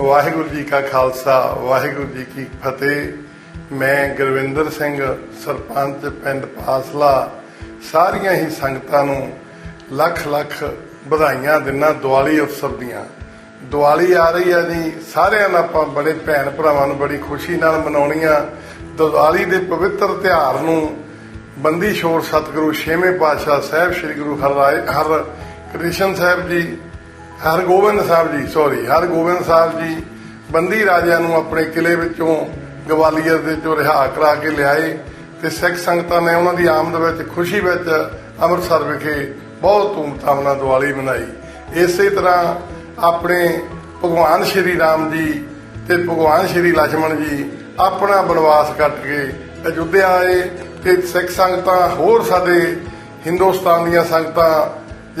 ਵਾਹਿਗੁਰੂ ਜੀ ਕਾ ਖਾਲਸਾ, ਵਾਹਿਗੁਰੂ ਜੀ ਕੀ ਫਤਿਹ। ਮੈਂ ਗੁਰਵਿੰਦਰ ਸਿੰਘ, ਸਰਪੰਚ, ਪਿੰਡ ਪਾਸਲਾ, ਸਾਰੀਆਂ ਹੀ ਸੰਗਤਾਂ ਨੂੰ ਲੱਖ ਲੱਖ ਵਧਾਈਆਂ ਦਿਨਾਂ ਦੀਵਾਲੀ ਉਤਸਵ ਦੀਆਂ। ਦੀਵਾਲੀ ਆ ਰਹੀ ਹੈ ਜੀ, ਸਾਰਿਆਂ ਨੂੰ ਆਪਾਂ ਬੜੇ ਭੈਣ ਭਰਾਵਾਂ ਨੂੰ ਬੜੀ ਖੁਸ਼ੀ ਨਾਲ ਮਨਾਉਣੀ ਆ। ਦੀਵਾਲੀ ਦੇ ਪਵਿੱਤਰ ਤਿਉਹਾਰ ਨੂੰ ਬੰਦੀ ਛੋੜ ਸਤਿਗੁਰੂ ਛੇਵੇਂ ਪਾਤਸ਼ਾਹ ਸਾਹਿਬ, ਸ੍ਰੀ ਗੁਰੂ ਹਰਿ ਹਰ ਕ੍ਰਿਸ਼ਨ ਸਾਹਿਬ ਜੀ ਹਰਗੋਬਿੰਦ ਸਾਹਿਬ ਜੀ ਸੌਰੀ ਹਰਗੋਬਿੰਦ ਸਾਹਿਬ ਜੀ, ਬੰਦੀ ਰਾਜਿਆਂ ਨੂੰ ਆਪਣੇ ਕਿਲੇ ਵਿੱਚੋਂ ਗਵਾਲੀਅਰ ਦੇ ਚੋਂ ਰਿਹਾ ਕਰਾ ਕੇ ਲਿਆਏ ਤੇ ਸਿੱਖ ਸੰਗਤਾਂ ਨੇ ਉਹਨਾਂ ਦੀ ਆਮਦ ਵਿੱਚ, ਖੁਸ਼ੀ ਵਿੱਚ ਅੰਮ੍ਰਿਤਸਰ ਵਿਖੇ ਬਹੁਤ ਧੂਮਧਾਮ ਨਾਲ ਦੀਵਾਲੀ ਮਨਾਈ। ਇਸੇ ਤਰ੍ਹਾਂ ਆਪਣੇ ਭਗਵਾਨ ਸ਼੍ਰੀ ਰਾਮ ਜੀ ਤੇ ਭਗਵਾਨ ਸ਼੍ਰੀ ਲక్ష్మణ ਜੀ ਆਪਣਾ ਬਨਵਾਸ ਕੱਟ ਕੇ ਅਯੁੱਧਿਆ ਆਏ ਤੇ ਸਿੱਖ ਸੰਗਤਾਂ, ਹੋਰ ਸਾਡੇ ਹਿੰਦੁਸਤਾਨ ਦੀਆਂ ਸੰਗਤਾਂ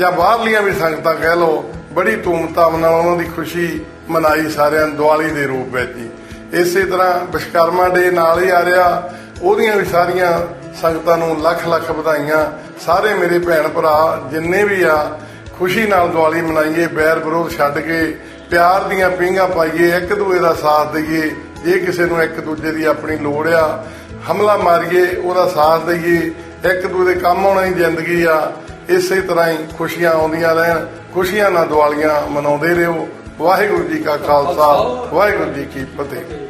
ਜਾਂ ਬਾਹਰਲੀਆਂ ਵੀ ਸੰਗਤਾਂ ਕਹਿ ਲਓ ਬੜੀ ਧੂਮਧਾਮ ਨਾਲ ਉਹਨਾਂ ਦੀ ਖੁਸ਼ੀ ਮਨਾਈ ਸਾਰਿਆਂ ਨੇ, ਦੀਵਾਲੀ ਦੇ ਰੂਪ ਵਿੱਚ ਹੀ। ਇਸੇ ਤਰ੍ਹਾਂ ਵਿਸ਼ਕਰਮਾ ਡੇ ਨਾਲ ਹੀ ਆ ਰਿਹਾ। ਉਹਦੀਆਂ ਵੀ ਸਾਰੀਆਂ ਸੰਗਤਾਂ ਨੂੰ ਲੱਖ ਲੱਖ ਵਧਾਈਆਂ। ਸਾਰੇ ਮੇਰੇ ਭੈਣ ਭਰਾ ਜਿੰਨੇ ਵੀ ਆ, ਖੁਸ਼ੀ ਨਾਲ ਦੀਵਾਲੀ ਮਨਾਈਏ, ਬੈਰ ਵਿਰੋਧ ਛੱਡ ਕੇ, ਪਿਆਰ ਦੀਆਂ ਪੀਂਘਾਂ ਪਾਈਏ, ਇੱਕ ਦੂਜੇ ਦਾ ਸਾਥ ਦਈਏ। ਜੇ ਕਿਸੇ ਨੂੰ ਇੱਕ ਦੂਜੇ ਦੀ ਆਪਣੀ ਲੋੜ ਆ, ਹਮਲਾ ਮਾਰੀਏ, ਉਹਦਾ ਸਾਥ ਦਈਏ। ਇੱਕ ਦੂਜੇ ਦੇ ਕੰਮ ਆਉਣਾ ਹੀ ਜ਼ਿੰਦਗੀ ਆ। ਇਸੇ ਤਰ੍ਹਾਂ ਹੀ ਖੁਸ਼ੀਆਂ ਆਉਂਦੀਆਂ ਰਹਿਣ। ਖੁਸ਼ੀਆਂ ਨਾਲ ਦੀਵਾਲੀਆਂ ਮਨਾਉਂਦੇ ਰਹੋ। ਵਾਹਿਗੁਰੂ ਜੀ ਕਾ ਖਾਲਸਾ ਵਾਹਿਗੁਰੂ ਜੀ ਕੀ ਫਤਿਹ।